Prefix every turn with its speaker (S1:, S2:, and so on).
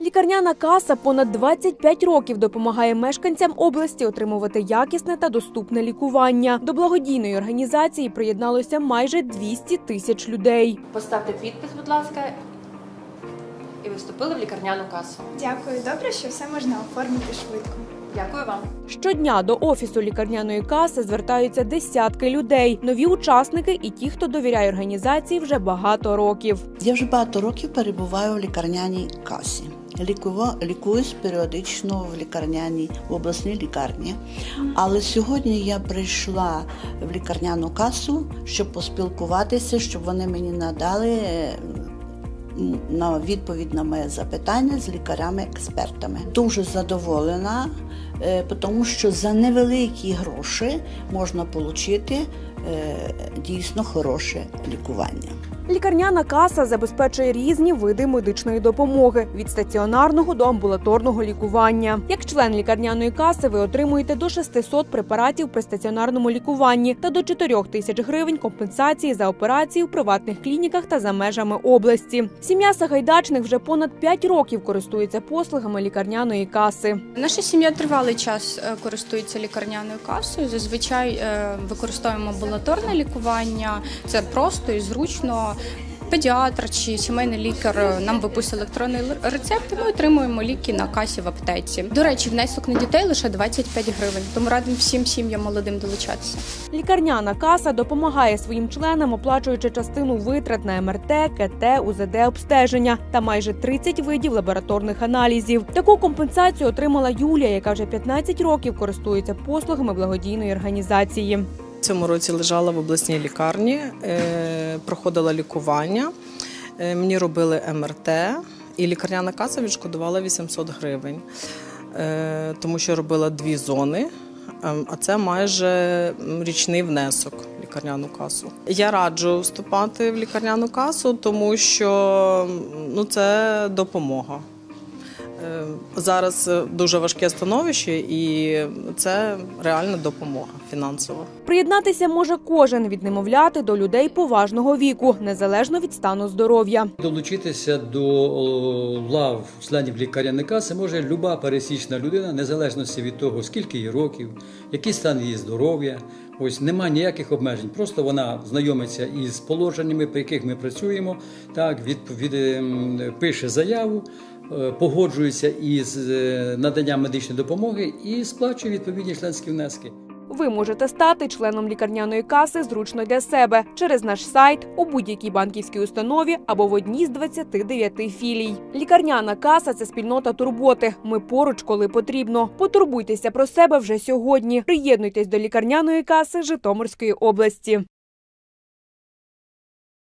S1: Лікарняна каса понад 25 років допомагає мешканцям області отримувати якісне та доступне лікування. До благодійної організації приєдналося майже 200 тисяч людей.
S2: Поставте підпис, будь ласка, і ви вступили в лікарняну касу.
S3: Дякую, добре, що все можна оформити швидко.
S2: Дякую вам.
S1: Щодня до офісу лікарняної каси звертаються десятки людей, нові учасники і ті, хто довіряє організації вже багато років.
S4: Я вже багато років перебуваю в лікарняній касі. Лікува, лікуюсь періодично в лікарняній в обласній лікарні. Але сьогодні я прийшла в лікарняну касу, щоб поспілкуватися, щоб вони мені надали е, на відповідь на моє запитання з лікарями-експертами. Дуже задоволена, е, тому що за невеликі гроші можна отримати дійсно хороше лікування.
S1: Лікарняна каса забезпечує різні види медичної допомоги від стаціонарного до амбулаторного лікування. Як член лікарняної каси, ви отримуєте до 600 препаратів при стаціонарному лікуванні та до 4 тисяч гривень компенсації за операції в приватних клініках та за межами області. Сім'я Сагайдачних вже понад 5 років користується послугами лікарняної каси.
S5: Наша сім'я тривалий час е, користується лікарняною касою. Зазвичай е, використовуємо амбулаторне лікування. Це просто і зручно. Педіатр чи сімейний лікар нам виписує електронний рецепт, і ми отримуємо ліки на касі в аптеці. До речі, внесок на дітей лише 25 гривень, тому радимо всім сім'ям молодим долучатися.
S1: Лікарняна каса допомагає своїм членам, оплачуючи частину витрат на МРТ, КТ, УЗД обстеження та майже 30 видів лабораторних аналізів. Таку компенсацію отримала Юлія, яка вже 15 років користується послугами благодійної організації.
S6: Цьому році лежала в обласній лікарні, е, проходила лікування. Е, Мені робили МРТ, і лікарняна каса відшкодувала 800 гривень, Е, тому що робила дві зони, ем, а це майже річний внесок в лікарняну касу. Я раджу вступати в лікарняну касу, тому що ну, це допомога. Е, Зараз е, дуже важке становище, і це реальна допомога фінансова.
S1: Приєднатися може кожен від немовляти до людей поважного віку, незалежно від стану здоров'я.
S7: Долучитися до лав членів лікарняної каси може люба пересічна людина, незалежно від того, скільки їй років, який стан її здоров'я. Ось немає ніяких обмежень. Просто вона знайомиться із положеннями, при яких ми працюємо. Так, від, від, ем, пише заяву, е, погоджується із е, наданням медичної допомоги і сплачує відповідні членські внески.
S1: Ви можете стати членом лікарняної каси зручно для себе через наш сайт у будь-якій банківській установі або в одній з 29 філій. Лікарняна каса це спільнота турботи. Ми поруч, коли потрібно. Потурбуйтеся про себе вже сьогодні. Приєднуйтесь до лікарняної каси Житомирської області.